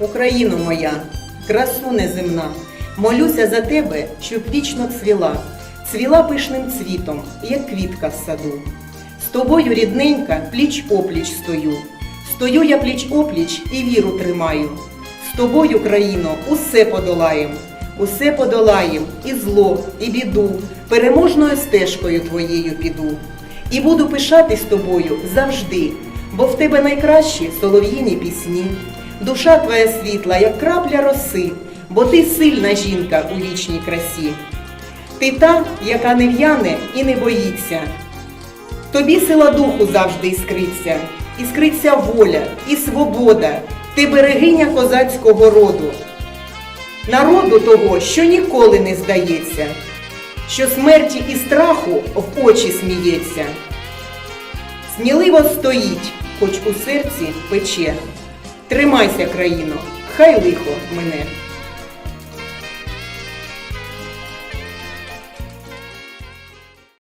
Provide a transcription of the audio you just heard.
Україно моя, красу неземна, молюся за тебе, щоб вічно цвіла, цвіла пишним цвітом, як квітка в саду. З тобою, рідненька, пліч опліч стою. Стою я пліч опліч і віру тримаю. З тобою, країно, усе подолаєм, усе подолаєм, і зло, і біду, переможною стежкою твоєю піду. І буду пишатись тобою завжди, бо в тебе найкращі солов'їні пісні. Душа твоя світла, як крапля роси, бо ти сильна жінка у вічній красі. Ти та, яка не в'яне і не боїться. Тобі сила духу завжди іскриться, іскриться воля і свобода, ти берегиня козацького роду, народу того, що ніколи не здається, що смерті і страху в очі сміється. Сміливо стоїть, хоч у серці пече. Тримайся, країно, хай лихо мене.